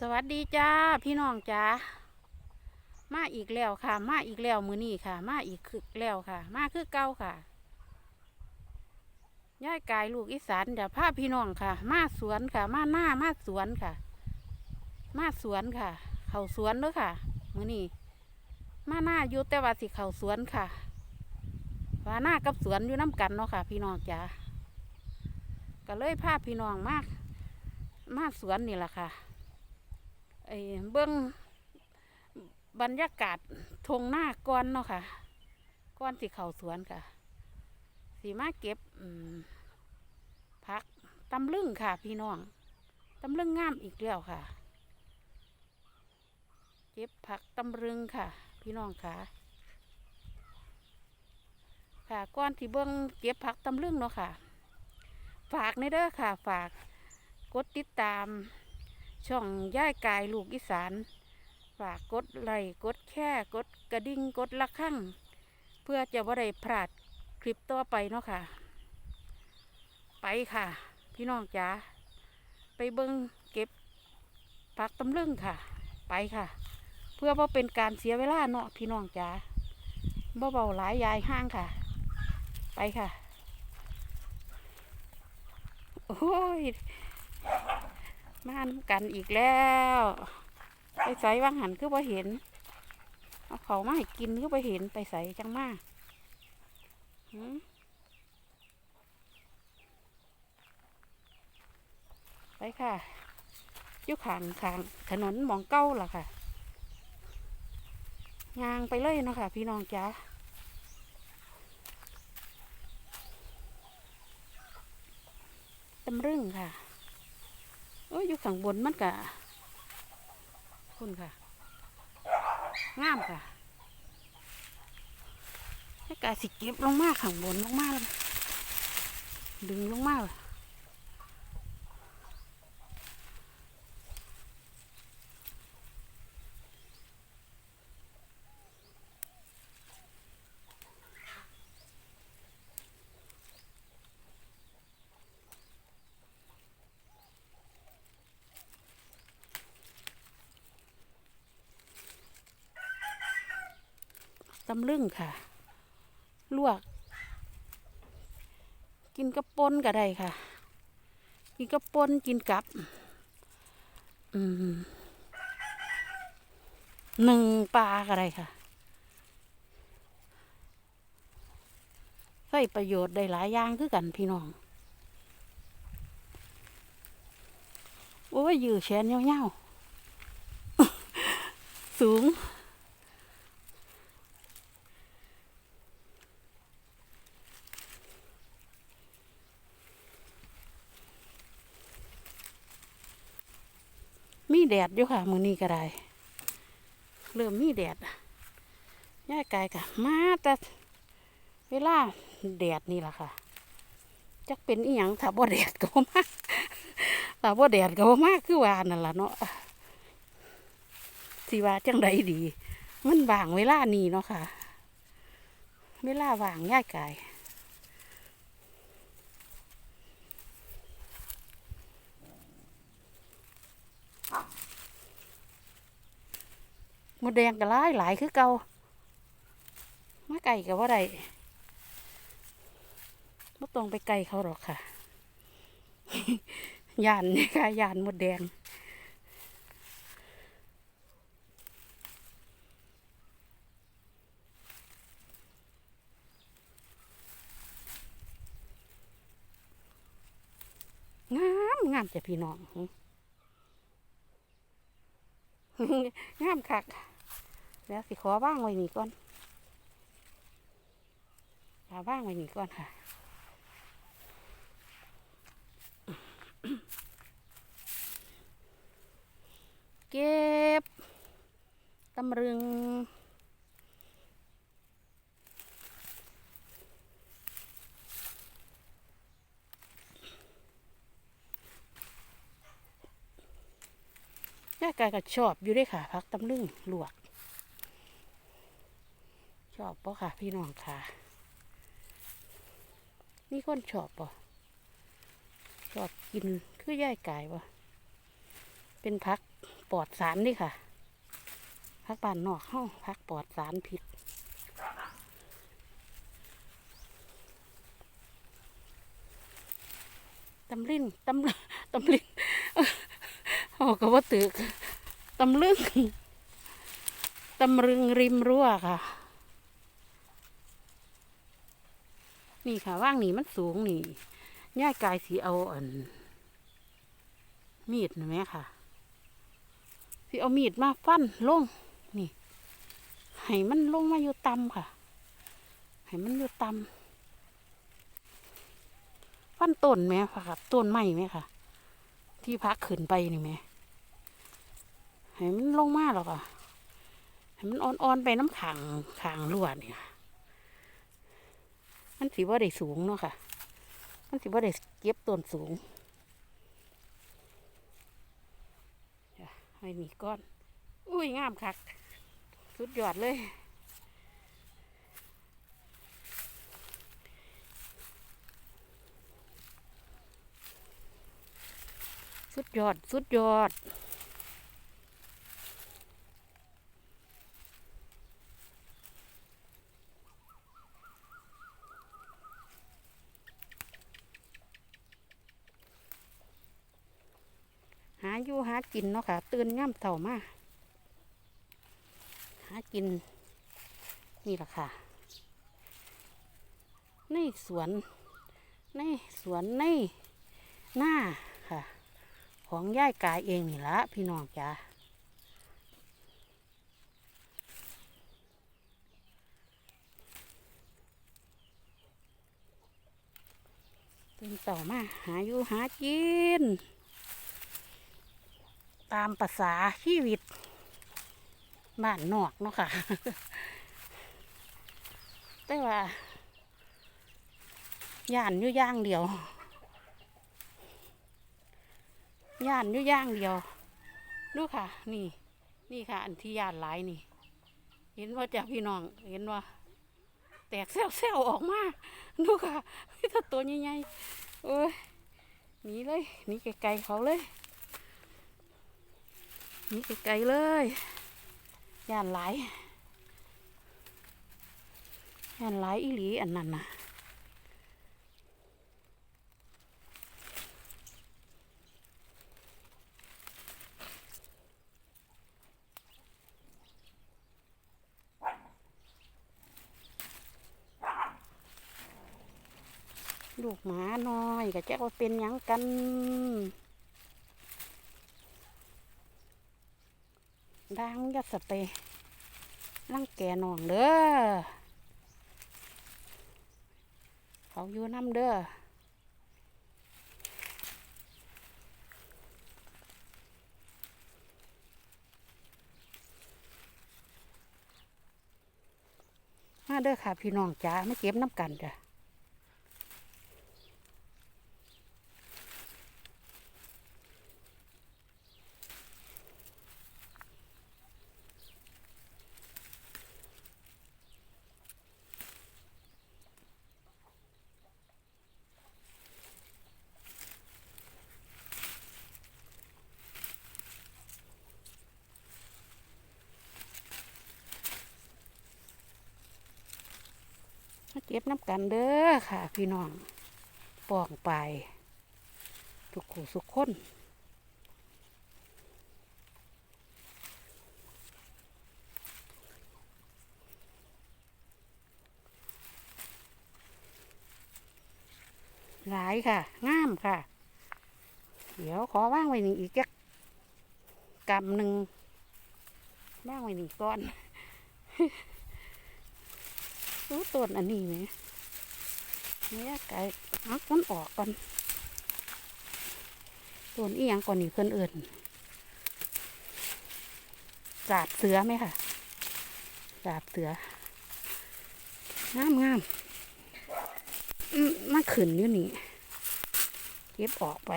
สวัสดีจ้าพี่น้องจ้ามาอีกแล้วค่ะ มาอีกแล้วมือนี้ค่ะ มาอีกคือแล้วค่ะ มาคือเก้าค่ะย่ายกายลูกอีสานเดี๋ยวพาพี่น้องค่ะ มาสวนค่ะ มาหน้ามาสวนค่ะ มาสวนค่ะ เขาสวนเด้วยค่ะมือนี้มาหน้าอยู่แต่ว่าสิเขาสวนค่ะว่าหน้ากับสวนอยู่น้กันเนาะค่ะ พี่น้องจ้าก็เลยพาพี่น้องมากมาสวนนี่แหละค่ะ ไอ้เบื้องบรรยากาศทงหน้าก้อนเนาะค่ะก้อนสีเข่าสวนค่ะ สีมาเก็บพักตำลึงค่ะ พี่น้องตำลึงงามอีกแล้วค่ะ เก็บผักตำลึงค่ะ พี่น้องค่ะค่ะก้อนที่เบื้องเก็บผักตำลึงเนาะค่ะ ฝากในเด้อค่ะ ฝากกดติดตาม ช่องย่ายกายลูกอีสาน ฝากกดไลค์กดแค่กดกระดิ่งกดละขั้งเพื่อจะว่าได้พลาดคลิปต่อไปเนาะค่ะ ไปค่ะ พี่น้องจ๋าไปเบิ้งเก็บผักตำลึงค่ะ ไปค่ะ เพื่อว่าเป็นการเสียเวลาเนาะพี่น้องจ๋าบ่เบาหลายยายห้างค่ะ ไปค่ะ โอ้ย มานำกันอีกแล้วไปใส่วางหันคือบ่เห็น เอาเขามาให้กินคือบ่เห็นไปใส่จังมาหืมไปค่ะอยู่ขางขางถนนมองเก้าล่ะค่ะยางไปเลยเนาะค่ะ พี่น้องจ้าตำรึงค่ะ โอ้ยอยู่ข้างบนมันกะคุณค่ะ งามค่ะให้กาสิเก็บลงมาข้างบนลงมาเลยดึงลงมาำลึงค่ะ ลวก กินกระปนก็ได้ค่ะ กินกระปนกินกับอืมหนึ่งปลาก็ได้ค่ะใช้ประโยชน์ได้หลายอย่างคือกันพี่น้อง โอ้ยยืดแขนเงาวๆสูง แดดอยู่ค่ะ มือนี้ก็ได้ เริ่มมีแดดย่ายกายกะมาแต่เวลาแดดนี่แหละค่ะจักเป็นอีหยังถ้าบ่แดดก็บ่มากถ้าบ่แดดก็บ่มากคือว่านั่นล่ะเนาะสิว่าจังใดดี มันว่างเวลานี้เนาะค่ะ เวลาว่างย่ายกาย มดแดงก็หลายหลายคือเก่ามาไก่ก็ว่าได้ไม่ต้องไปไก่เขาหรอกค่ะยานนี่ค่ะยานมดแดงงามงามจ้ะพี่น้องงามคัก เดี๋ยวสิขอว่างไว้นี่ก่อนขอว่างไว้นี่ก่อนค่ะเก็บตำรึงย่กายก็ชอบอยู่ด้วยค่ะพักตำลึงลวก ชอบปะค่ะ พี่น้องค่ะ มีคนชอบปะชอบกินคือย่ายกายปะเป็นพักปลอดสารนี่ค่ะพักบ้านนอกเข้าพักปลอดสารผิดตำลินตำตำลินโอ้ก็ว่าตึกตำลึงตำรึงริมรั้วค่ะ นี่ค่ะว่างนี่มันสูงนี่ย่ายกายสีเอาอัน มีดนะแม่ค่ะสีเอามีดมาฟันลงนี่ให้มันลงมาอยู่ต่ำค่ะให้มันอยู่ต่ำฟันต้นแม่ค่ะต้นไม้แม่ค่ะ ที่พักขึ้นไปนี่แม่ให้มันลงมาหรอกค่ะให้มันอ่อนๆไปน้ำขังขางรั่วนี่ค่ะ มันสีว่าได้สูงเนาะค่ะ มันสีว่าได้เก็บต้นสูงให้มีก้อน อุ้ยงามคัก สุดยอดเลยสุดยอด สุดยอด อยู่หากินเนาะค่ะ ตื่นย่ำเต่ามาหากิน นี่แหละค่ะ ในสวน ในสวนในหน้าค่ะ ของย่ายกายเองนี่ละพี่น้องจ้าตื่นเต่ามาหาอยู่หากิน ตามภาษาชีวิตบ้านนอกเนาะค่ะ แต่ว่าย่านอยู่ย่างเดียวย่านอยู่ย่างเดียวดูค่ะ นี่ นี่ค่ะ อันที่ย่านหลายนี่ เห็นว่าจากพี่น้อง เห็นว่า แตกเซลๆออกมาดูค่ะพี่ถ้าตัวใหญ่ๆเอ้ยหนีเลยหนีไกลๆเขาเลย นี่ไกลๆเลยย่านหลายย่านหลายอีหลีอันนั้นน่ะลูกหมาน้อยก็จะว่าเป็นยังกัน ดังยัดสเปร่างแกนองเด้อ เขาอยู่น้ำเด้อมาเด้อค่ะพี่น้องจ้าไม่เก็บน้ำกันจ้ะ มาเกันเด้อค่ะ พี่น้องปองไปทุกขู่สุกคนหลายค่ะงามค่ะ เดี๋ยวขอว่างไว้นี่อีกจักกำหนึ่งว่างไว้นี่ก่อนรู้ต้นอันนี้ไหม นี่ยไก่ฮักมันออกก่อนตัวนี้ยังก่อนนี่เพื่อนเอื่นจาบเสือไหมค่ะจาบเสืองามงามมาขืนอยู่นี่เก็บออกไป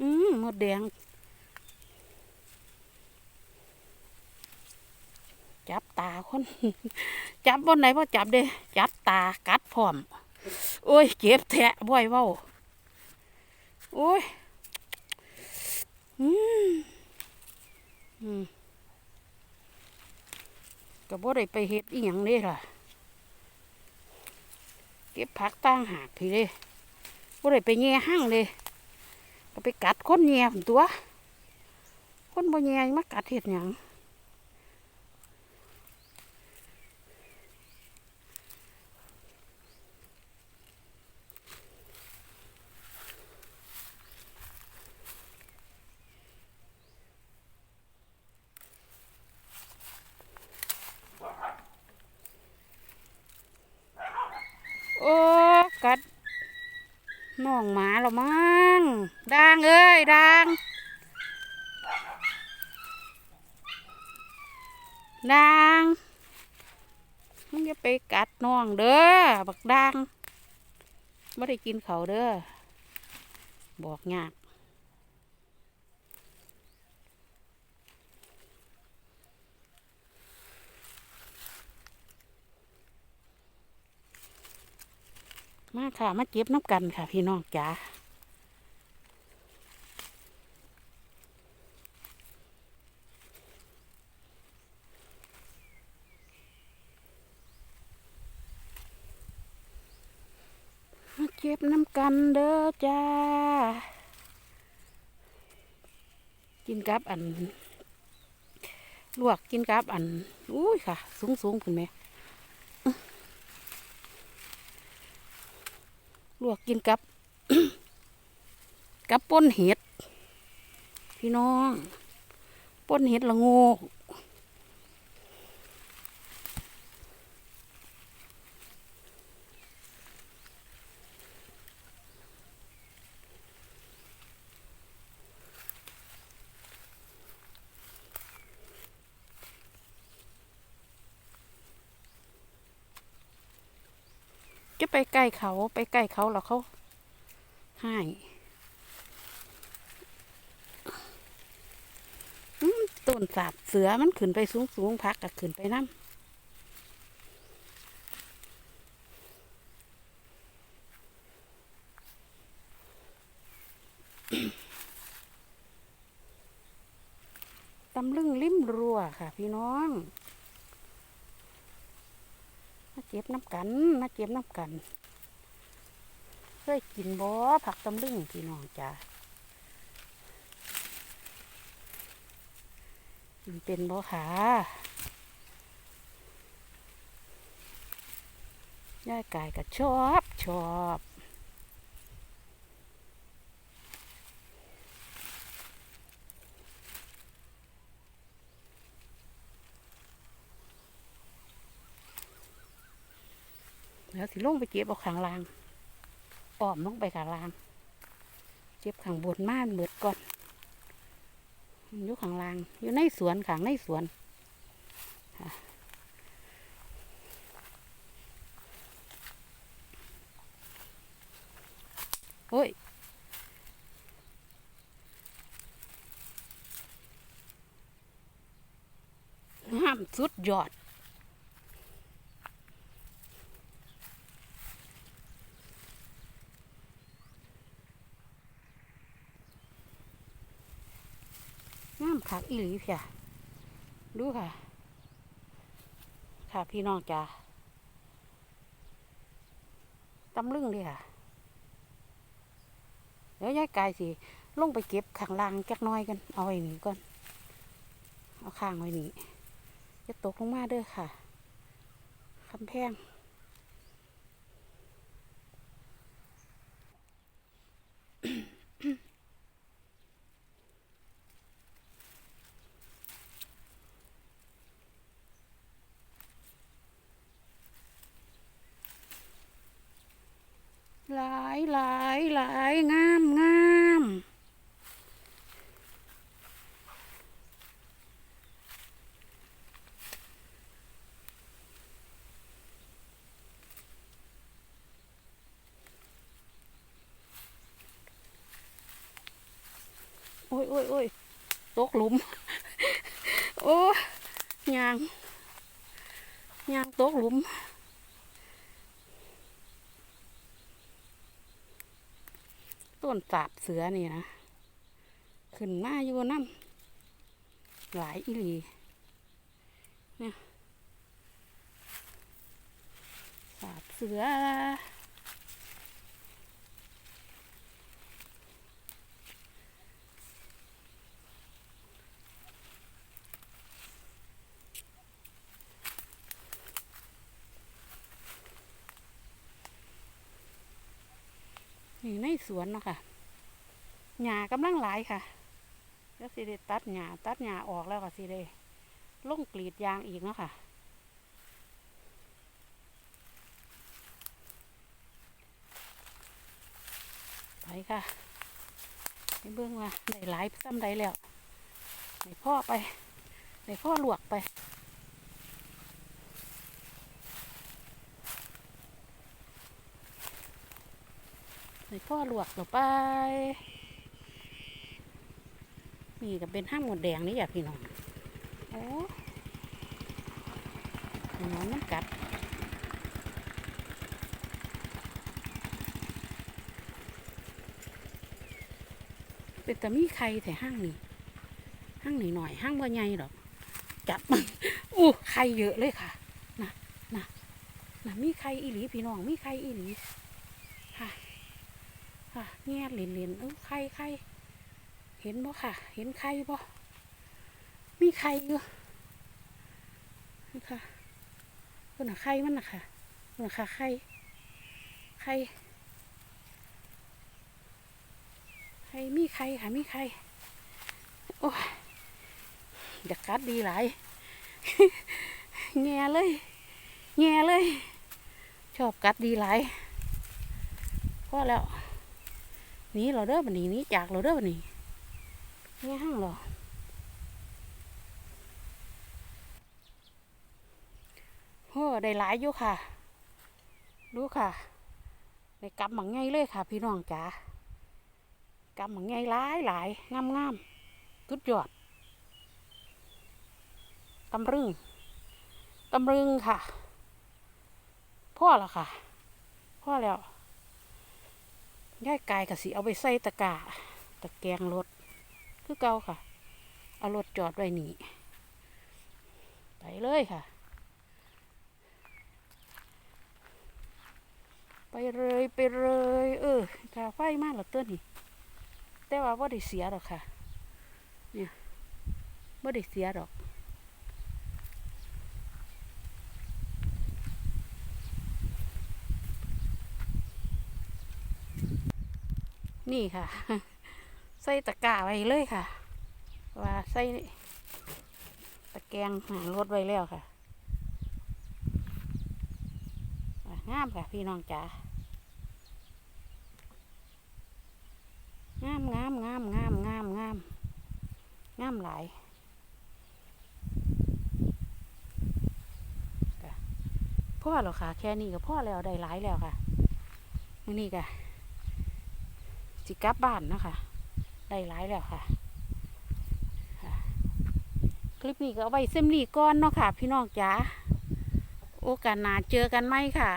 อืมหมดแดง คนจับบนไหนพ่จับเด้จับตากัดพร้อม โอ้ยเจ็บแทะบ่อยเว้าโอ้ยอืมอืมก็บ่ได้ไปเฮ็ดอีหยังเด้ล่ะ เก็บผักตั้งหากพี่เด้บ่ได้ไปแย่ห้างเลยก็ไปกัดคนแย่พุ่นตัว คนบ่แย่มากัดเฮ็ดหยัง โอ้กัดน้องหมา แล้วมั้งด่างเอ้ยด่างด่างมึงอย่าไปกัดน้องเด้อบักด่างไม่ได้กินเขาเด้อบอกยากมาค่ะ มาเก็บน้ำกันค่ะ พี่น้องจ๋าเก็บน้ำกันเด้อ จ้า กินกับอัน ลวกกินกับอัน อุ้ยค่ะ สูงสูงคุณแม่ลวกกินกับ กับป่นเห็ด พี่น้องป่นเห็ดละโง ไปใกล้เขาไปใกล้เขาแล้วเขาให้ต้นสาบเสือมันขึ้นไปสูงสูงพักก็ขึ้นไปน้ำตำลึงริมรัวค่ะ พี่น้อง ก็บน้ำกันมาเก็บน้ำกันเคยกินบ่ผักตำลึงพี่น้องจ้ากินเป็นบ่ขาย่ายกายก็ชอบชอบ แล้วสิลงไปเก็บเอาขางล่างอ้อมลงไปขางล่างเก็บข้างบนมานเบิดก่อนอยู่ขางล่าง อยู่ในสวนข้างในสวนโอ้ยห้ามสุดยอด อีหลีเพียดูค่ะ ค่ะพี่น้องจ้าตำลึงเลยค่ะ เดี๋ยวยายกายสิลงไปเก็บข้างล่างจักน้อยกัน เอาไว้นี่ก่อน เอาข้างไว้นี่จะตกลงมาเด้อค่ะคำแพง หลายหลาย หลายงามงามโอ้ยโอ้ยโอ้ยตกหลุม โอ้ยยางยางตกหลุม นสาบเสือนี่นะ ขึ้นมาอยู่น้ำหลายอีหลีเนี่ยสาบเสือ นี่ในสวนเนาะค่ะหญ้ากำลังหลายค่ะแล้วสิได้ตัดหญ้าตัดหญ้าออกแล้วก็สิได้ลงกรีดยางอีกเนาะค่ะไปค่ะไปเบื้องว่าได้หลายซ้ำใดแล้วให้พ่อไปให้พ่อลวกไป ใส่พ่อลวกลงไป นี่ก็เป็นห้ามหมดแดงนี่อย่าพี่น้องโอ้หนอนมันกัดเป็นแต่มีไข่แต่ห้างนี่ห้างนี่หน่อยห้างบ่ใหญ่ดอกจับมันอู้ไข่เยอะเลยค่ะนะนะนะมีไข่อีหลีพี่น้องมีไข่อีหลี แง่เหรียญเหรียญเออไข่ไข่เห็นบ่ค่ะ เห็นไข่บ่มีไข่อยู่นี่ค่ะเพิ่นน่ะไข่มันน่ะค่ะเพิ่นน่ะค่ะไข่ไข่ไข่มีไข่ค่ะมีไข่โอ้ยอยากกัดดีหลายแง่เลยแง่เลย ชอบกัดดีหลายพอแล้ว นีเราเด้อบันนี้นี้จากเราเด้อบันนี้เนี่ยห้างเหรอโอ้ได้หลายอยู่ค่ะ ดูค่ะได้กำหมังไงเลยค่ะ พี่น้องจ๋ากำหมังไงหลายหลายงามงามๆสุดยอดตำรึงตำรึงค่ะ พ่อล้วค่ะ พ่อแล้ว ย่ายกายกับสิเอาไปใส่ตะกร้าตะแกงรถ คือเก่าค่ะ เอารถจอดไว้นี่ไปเลยค่ะ ไปเลยไปเลย เออถ้าไฟมากหรอเต้นนี่ แต่ว่าว่าได้เสียหรอกค่ะ เนี่ยว่าได้เสียหรอก นี่ค่ะ ใส่ตะกร้าไว้เลยค่ะ ว่าใส่ตะแกรงหารถไว้แล้วค่ะงามค่ะ พี่น้องจ๋างามงามงามงามงามงามงามหลายพ่อหรอค่ะ แค่นี้ก็พ่อแล้วได้หลายแล้วค่ะมื้อนี่ค่ะ สิกลับบ้านนะคะได้หลายแล้วค่ะค่ะ คลิปนี้ก็เอาไว้เส้นนี้ก่อนเนาะค่ะ พี่น้องจ๋าโอกาสหน้าเจอกันไหมค่ะ